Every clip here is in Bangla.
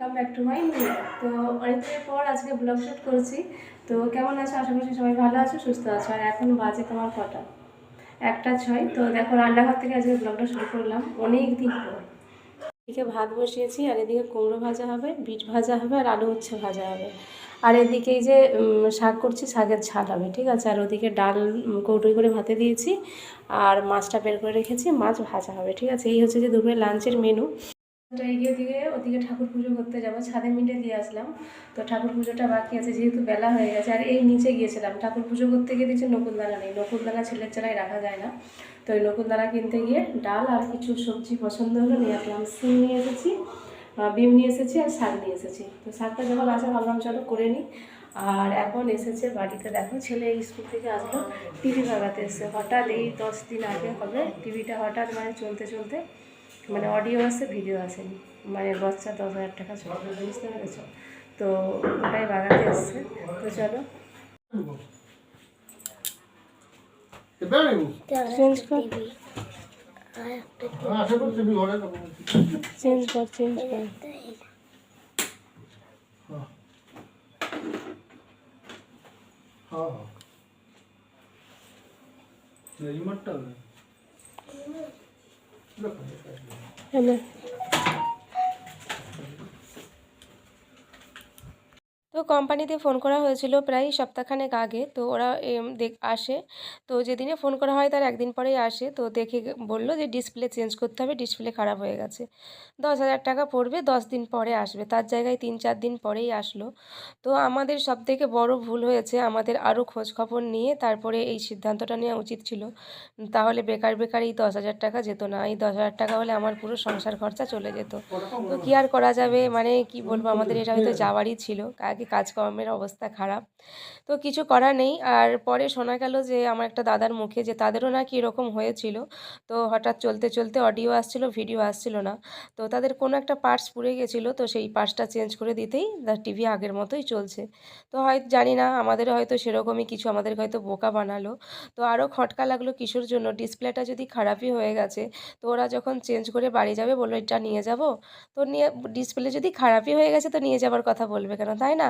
ওয়েলকাম ব্যাক টু মাই তো অনেকদিনের পর আজকে ব্লগ শুট করছি। তো কেমন আছো? আশা করছি সবাই ভালো আছো, সুস্থ আছো। আর এখন বাজে তোমার কটা? একটা ছয়। তো দেখো, রান্নাঘর থেকে আজকে ব্লগটা শুরু করলাম অনেক দিন পর। এদিকে ভাত বসিয়েছি, আর এদিকে কুমড়ো ভাজা হবে, বিট ভাজা হবে, আর আলু উচ্ছে ভাজা হবে। আর এদিকে এই যে শাক করছি, শাকের ঝাল হবে, ঠিক আছে? আর ওদিকে ডাল কৌটোই করে ভাতে দিয়েছি। আর মাছটা বের করে রেখেছি, মাছ ভাজা হবে, ঠিক আছে? এই হচ্ছে যে দুপুরে লাঞ্চের মেনু এগিয়ে দিকে ওদিকে ঠাকুর পুজো করতে যাব, ছাদে মিটে দিয়ে আসলাম। তো ঠাকুর পুজোটা বাকি আছে, যেহেতু বেলা হয়ে গেছে, আর এই নিচে গিয়েছিলাম। ঠাকুর পুজো করতে গিয়ে দেখছি নকুলদানা নেই, নকুলদানা ছেলের চালায় রাখা যায় না। তো ওই নকুলদানা কিনতে গিয়ে ডাল আর কিছু সবজি পছন্দ হলো নিয়ে আসলাম। সিম নিয়ে এসেছি বিম নিয়ে এসেছি আর শাক নিয়ে এসেছি। তো শাকটা যখন আসে ভাবলাম চলো করে নিই। আর এখন এসেছে বাড়িতে, দেখো ছেলে স্কুল থেকে আসলো, টিভি লাগাতে এসছে। হঠাৎ এই দশ দিন আগে হবে, টিভিটা হঠাৎ মানে চলতে চলতে মানে অডিও আছে ভিডিও আসেনি মানে বাচ্চা দশ হাজার টাকা চলে বুঝতে পেরেছ তো ওটাই বাগাতে এসছে। তো চলো। চেঞ্জ কর। চেঞ্জ কর চেঞ্জ কর। Hemen. তো কোম্পানিতে ফোন করা হয়েছিল প্রায় সপ্তাহখানেক আগে, তো ওরা আসে। তো যেদিনে ফোন করা হয় তার একদিন পরেই আসে। তো দেখে বলল যে ডিসপ্লে চেঞ্জ করতে হবে, ডিসপ্লে খারাপ হয়ে গেছে। দশ হাজার টাকা পড়বে, দশ দিন পরে আসবে। তার জায়গায় তিন চার দিন পরেই আসলো। তো আমাদের সব থেকে বড় ভুল হয়েছে, আমাদের আরও খোঁজ খবর নিয়ে তারপরে এই সিদ্ধান্তটা নেওয়া উচিত ছিল। তাহলে বেকার বেকার এই দশ হাজার টাকা যেত না, এই দশ হাজার টাকা হলে আমার পুরো সংসার খরচা চলে যেত। তো কী আর করা যাবে? মানে কি বলব, আমাদের এটা হয়তো যাওয়ারই ছিল। আগে কাজকর্মের অবস্থা খারাপ। তো কিছু করার নেই। আর পরে শোনা গেল যে, আমার একটা দাদার মুখে যে, তাদেরও নাকি এরকম হয়েছিল। তো হঠাৎ চলতে চলতে অডিও আসছিল ভিডিও আসছিল না। তো তাদের কোনো একটা পার্টস পুড়ে গেছিল। তো সেই পার্টসটা চেঞ্জ করে দিতেই টিভি আগের মতোই চলছে। তো হয়তো, জানি না, আমাদের হয়তো সেরকমই কিছু আমাদেরকে হয়তো বোকা বানালো। তো আরও খটকা লাগল কিসের জন্য? ডিসপ্লেটা যদি খারাপই হয়ে গেছে, তো ওরা যখন চেঞ্জ করে বাড়ি যাবে, বলল, এটা নিয়ে যাব? তো নিয়ে, ডিসপ্লে যদি খারাপই হয়ে গেছে, তো নিয়ে যাবার কথা বলবে কেন? তাই না?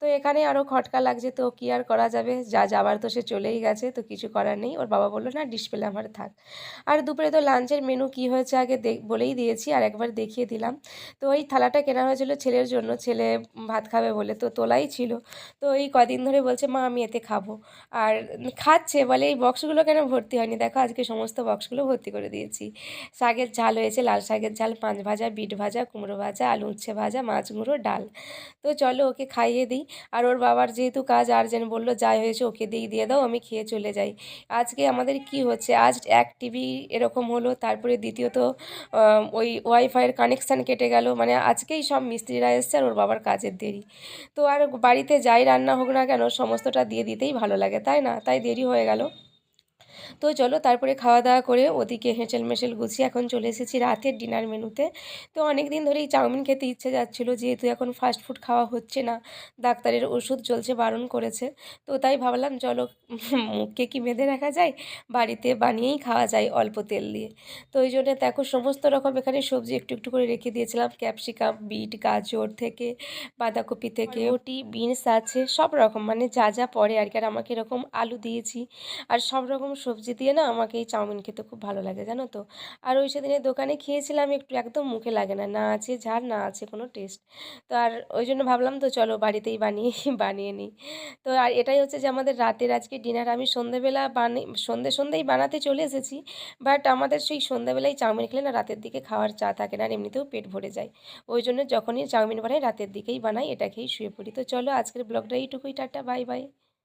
তো এখানে আরও খটকা লাগছে, তো কী আর করা যাবে? যা যাবার তো সে চলেই গেছে, তো কিছু করার নেই। ওর বাবা বলল, না ডিসপ্লে আমার থাক। আর দুপুরে তো লাঞ্চের মেনু কী হয়েছে আগে বলেই দিয়েছি, আর একবার দেখিয়ে দিলাম। তো ওই থালাটা কেনা হয়েছিল ছেলের জন্য, ছেলে ভাত খাবে বলে, তো তোলাই ছিল। তো এই কদিন ধরে বলছে, মা, আমি এতে খাব। আর খাচ্ছে, বলে এই বক্সগুলো কেন ভর্তি হয়নি? দেখো, আজকে সমস্ত বক্সগুলো ভর্তি করে দিয়েছি। শাকের ঝাল হয়েছে, লাল শাকের ঝাল, পাঁচ ভাজা, বিট ভাজা, কুমড়ো ভাজা, আলু উচ্ছে ভাজা, মাছ গুঁড়ো, ডাল। তো চলো ওকে খাইয়ে দিই। আর ওর বাবার যেহেতু কাজ আর্জেন্ট বলল, যাই হয়েছে, ওকে দিয়ে দিয়ে দাও, আমি খেয়ে চলে যাই। আজকে আমাদের কি হচ্ছে, আজ এক টিভি এরকম হলো, তারপরে দ্বিতীয়ত ওই ওয়াইফাইয়ের কানেকশান কেটে গেল মানে আজকেই সব মিস্ত্রিরা এসছে আর ওর বাবার কাজের দেরি। তো আর বাড়িতে যাই, রান্না হোক না কেন, সমস্তটা দিয়ে দিতেই ভালো লাগে, তাই না? তাই দেরি হয়ে গেল। তো চলো তারপরে খাওয়া দাওয়া করে ওদিকে হেঁচেল মেশেল গুছিয়ে এখন চলে এসেছি রাতের ডিনার মেনুতে। তো অনেক দিন ধরেই চাউমিন খেতে ইচ্ছে যাচ্ছিল, যেহেতু এখন ফাস্ট ফুড খাওয়া হচ্ছে না, ডাক্তারের ওষুধ চলছে, বারণ করেছে। তো তাই ভাবলাম চলো মুখকে কি বেঁধে রাখা যায়? বাড়িতে বানিয়েই খাওয়া যায় অল্প তেল দিয়ে। তো ওই জন্য দেখো সমস্ত রকম এখানে সবজি একটু একটু করে রেখে দিয়েছিলাম। ক্যাপসিকাম, বিট, গাজর থেকে, বাঁধাকপি থেকে ওটি বিনস আছে, সব রকম। মানে যা যা পড়ে আর কি। আর আমাকে এরকম আলু দিয়েছি। আর সব রকম সবজি দিয়ে না আমাকে এই চাউমিন খেতে খুব ভালো লাগে, জানো তো? আর ওই সেদিনে দোকানে খেয়েছিলাম একটু একদম মুখে লাগে না না আছে ঝাল, না আছে কোনো টেস্ট তো আর ওই জন্য ভাবলাম তো চলো বাড়িতেই বানিয়ে বানিয়ে নিই। তো আর এটাই হচ্ছে যে আমাদের রাতের আজকে ডিনার আমি সন্ধেবেলা বানি, সন্ধে সন্ধেই বানাতে চলে এসেছি বাট আমাদের সেই সন্ধেবেলায় চাউমিন খেলে না রাতের দিকে খাওয়ার চা থাকে না আর এমনিতেও পেট ভরে যায়। ওই জন্য যখনই চাউমিন বানাই রাতের দিকেই বানাই, এটা খেয়েই শুয়ে পড়ি। তো চলো আজকের ব্লগটা এইটুকুই, টাটা বাই বাই